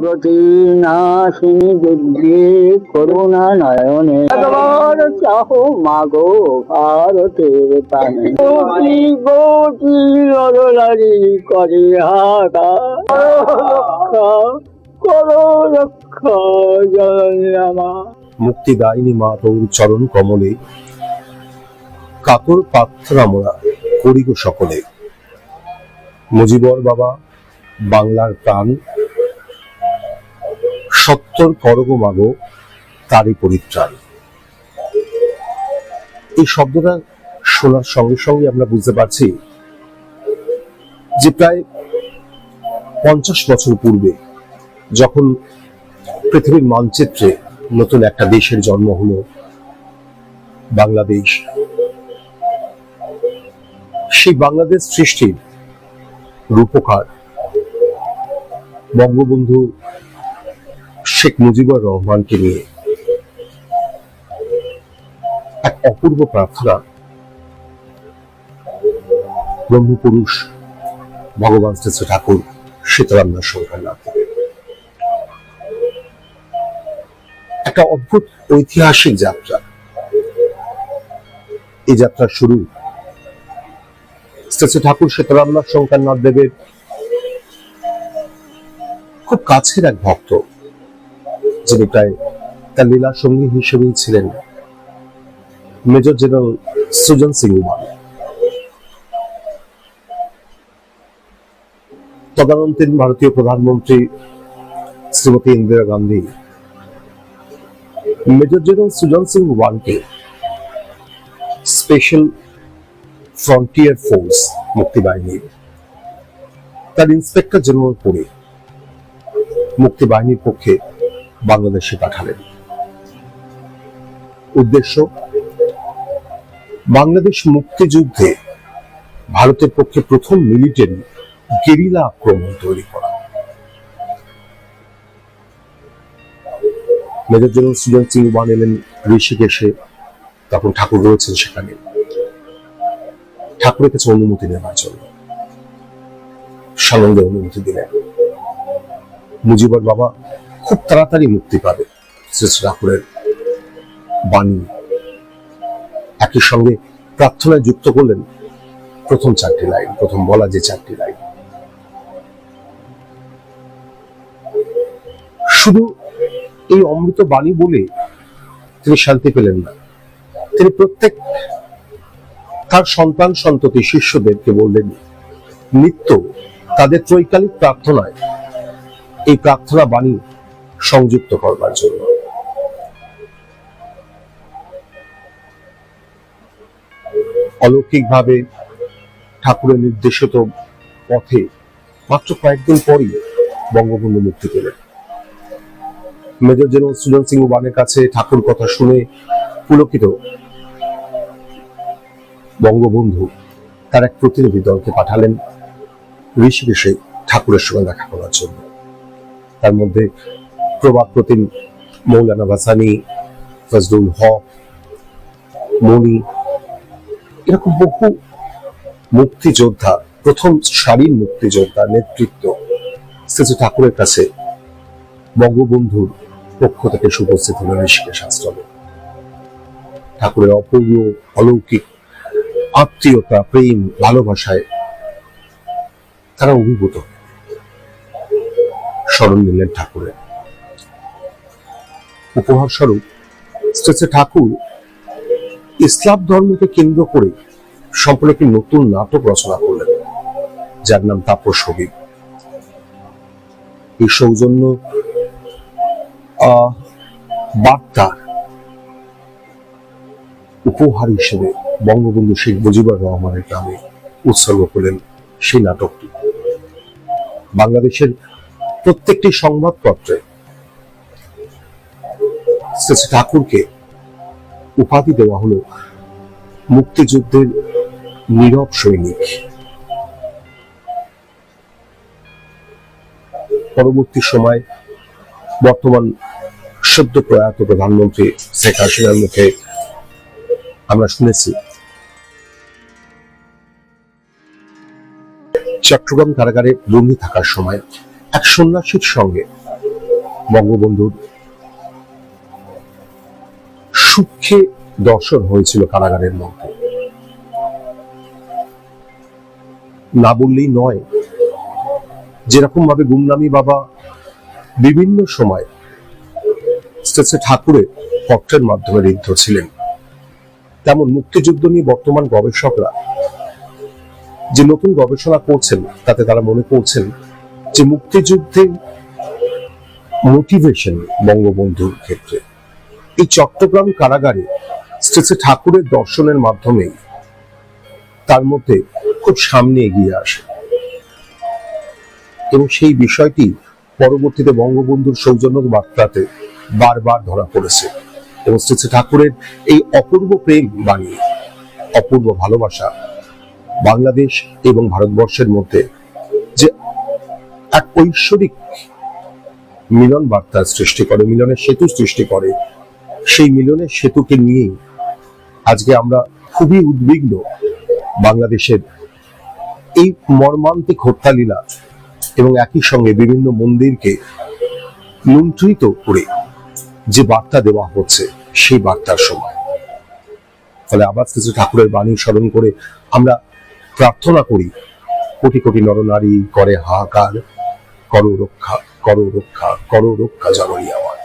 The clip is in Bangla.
বিপতি নাশিনী দুর্গে করুণা নয়নে। একবার চাহো, মাগো, ভারতের করে হাতা করো রক্ষা আমার মুক্তিদায়িনী মা তোর চরণ কমলে। কাতর প্রার্থনা মোরা করি সকলে। মুজিবর বাবা, বাংলার প্রাণ। সত্তর করগ মাগো তারই পরিত্রাণ। এই শব্দটা শোনার সঙ্গে সঙ্গে আমরা বুঝতে পারছি যে প্রায় পঞ্চাশ বছর পূর্বে যখন পৃথিবীর মানচিত্রে নতুন একটা দেশের জন্ম হলো, বাংলাদেশ, সেই বাংলাদেশ সৃষ্টির রূপকার বঙ্গবন্ধু শেখ মুজিবুর রহমানকে নিয়ে এক অপূর্ব প্রার্থনা ব্রহ্মপুরুষ ভগবান শ্রী ঠাকুর সীতারামদাস সংখ্যানাথ একটা অদ্ভুত ঐতিহাসিক যাত্রা। এই যাত্রার শুরু শ্রী ঠাকুর সীতারামনাথ শঙ্করনাথ দেবের খুব কাছের এক ভক্ত। যিনি প্রায় তার লীলা সঙ্গী হিসেবেই ছিলেন। মেজর জেনারেল সুজন সিং তদানীন্তন ভারতীয় প্রধানমন্ত্রী শ্রীমতী ইন্দিরা গান্ধী। মেজর জেনারেল সুজন সিং ওয়ানকে স্পেশাল ফ্রন্টিয়ার ফোর্স মুক্তি বাহিনীর তার ইন্সপেক্টর জেনারেল পড়ে মুক্তি বাহিনীর পক্ষে বাংলাদেশে পাঠালেন। উদ্দেশ্য, বাংলাদেশ মুক্তিযুদ্ধে ভারতের পক্ষে প্রথম মিলিটারি গেরিলা আক্রমণ তৈরি করা। মেজর জেনারেল সুজন সিং ওয়ান এলেন ঋষিকেশে, তখন ঠাকুর রয়েছেন সেখানে। ঠাকুরের কাছে অনুমতি নেওয়ার জন্য। সানন্দে অনুমতি দিলেন। মুজিবর বাবা খুব তাড়াতাড়ি মুক্তি পাবে শ্রী শ্রী ঠাকুরের বাণী। একই সঙ্গে প্রার্থনায় যুক্ত করলেন প্রথম চারটি লাইন, প্রথম বলা যে চারটি লাইন। শুধু এই অমৃত বাণী বলে তিনি শান্তি পেলেন না। তিনি প্রত্যেক তার সন্তান, সন্ততি, শিষ্যদেরকে বললেন, নিত্য তাদের ত্রৈকালিক প্রার্থনায় এই প্রার্থনা বাণী সংযুক্ত করবার জন্য। অলৌকিকভাবে ঠাকুরের নির্দেশিত পথে মাত্র কয়েকদিন পরই বঙ্গবন্ধু মুক্তি পেলেন। মেজর জেনারেল সুজন সিং ওয়ানের কাছে ঠাকুর কথা শুনে পুলকিত বঙ্গবন্ধু তার এক প্রতিনিধি দলকে পাঠালেন ঋষিকেশে ঠাকুরের সঙ্গে দেখা করার জন্য। তার মধ্যে প্রবাদ প্রতিম মৌলানা ভাসানি, ফজলুল হক, মনি, এরকম বহু মুক্তিযোদ্ধা, প্রথম সারির মুক্তিযোদ্ধা নেতৃত্ব শ্রী শ্রী ঠাকুরের কাছে বঙ্গবন্ধুর পক্ষ থেকে সুপস্থিত হলেন ঋষিকেশ আশ্রমে। ঠাকুরের অপূর্ব অলৌকিক আত্মীয়তা, প্রেম, ভালোবাসায় তারা অভিভূত। স্মরণ নিলেন ঠাকুরের। উপহার স্বরূপ শ্রী শ্রী ঠাকুর ইসলাম ধর্মকে কেন্দ্র করে সম্পূর্ণ একটি নতুন নাটক রচনা করলেন, যার নাম তাপস হবিব এই সৌজন্য বার্তা উপহার হিসেবে বঙ্গবন্ধু শেখ মুজিবুর রহমানের নামে উৎসর্গ করলেন সেই নাটকটি। বাংলাদেশের প্রত্যেকটি সংবাদপত্রে শ্রী ঠাকুরকে উপাধি দেওয়া হলো মুক্তিযুদ্ধের নীরব সৈনিক। পরবর্তী সময় বর্তমান সদ্য প্রয়াত প্রধানমন্ত্রী শেখ হাসিনার মুখে আমরা শুনেছি, চট্টগ্রাম কারাগারে বন্দী থাকার সময় এক সন্ন্যাসীর সঙ্গে বঙ্গবন্ধুর সূক্ষ্মে দর্শন হয়েছিল কারাগারের মধ্যে। না বললেই নয় যেরকম ভাবে গুমনামি বাবা বিভিন্ন সময় স্টেসে ঠাকুরের পত্রের মাধ্যমে ঋদ্ধ ছিলেন, তেমন মুক্তিযুদ্ধ নিয়ে বর্তমান গবেষকরা যে নতুন গবেষণা করছেন, তাতে তারা মনে করছেন যে মুক্তিযুদ্ধে মোটিভেশন বঙ্গবন্ধুর ক্ষেত্রে। এই চট্টগ্রাম কারাগারে স্টেসে ঠাকুরের দর্শনের মাধ্যমে তার মধ্যে খুব সামনে এগিয়ে আসে। এবং সেই বিষয়টি পরবর্তীতে বঙ্গবন্ধুর সৌজন্য বার্তাতে বারবার ধরা পড়েছে। এবং শ্রী ঠাকুরের এই অপূর্ব প্রেম বাণী, অপূর্ব ভালোবাসা বাংলাদেশ এবং ভারতবর্ষের মধ্যে যে এক ঐশ্বরিক মিলন বার্তার সৃষ্টি করে, মিলনের সেতু সৃষ্টি করে সেই মিলনের সেতুকে নিয়েই আজকে আমরা খুবই উদ্বিগ্ন বাংলাদেশের এই মর্মান্তিক হত্যালীলা এবং একই সঙ্গে বিভিন্ন মন্দিরকে লুণ্ঠিত করে যে বার্তা দেওয়া হচ্ছে সেই বার্তার সময়। ফলে আবার কিছু ঠাকুরের বাণী স্মরণ করে আমরা প্রার্থনা করি, কোটি কোটি নরনারী করে হাহাকার, করো রক্ষা করো রক্ষা করো রক্ষা জননী আমার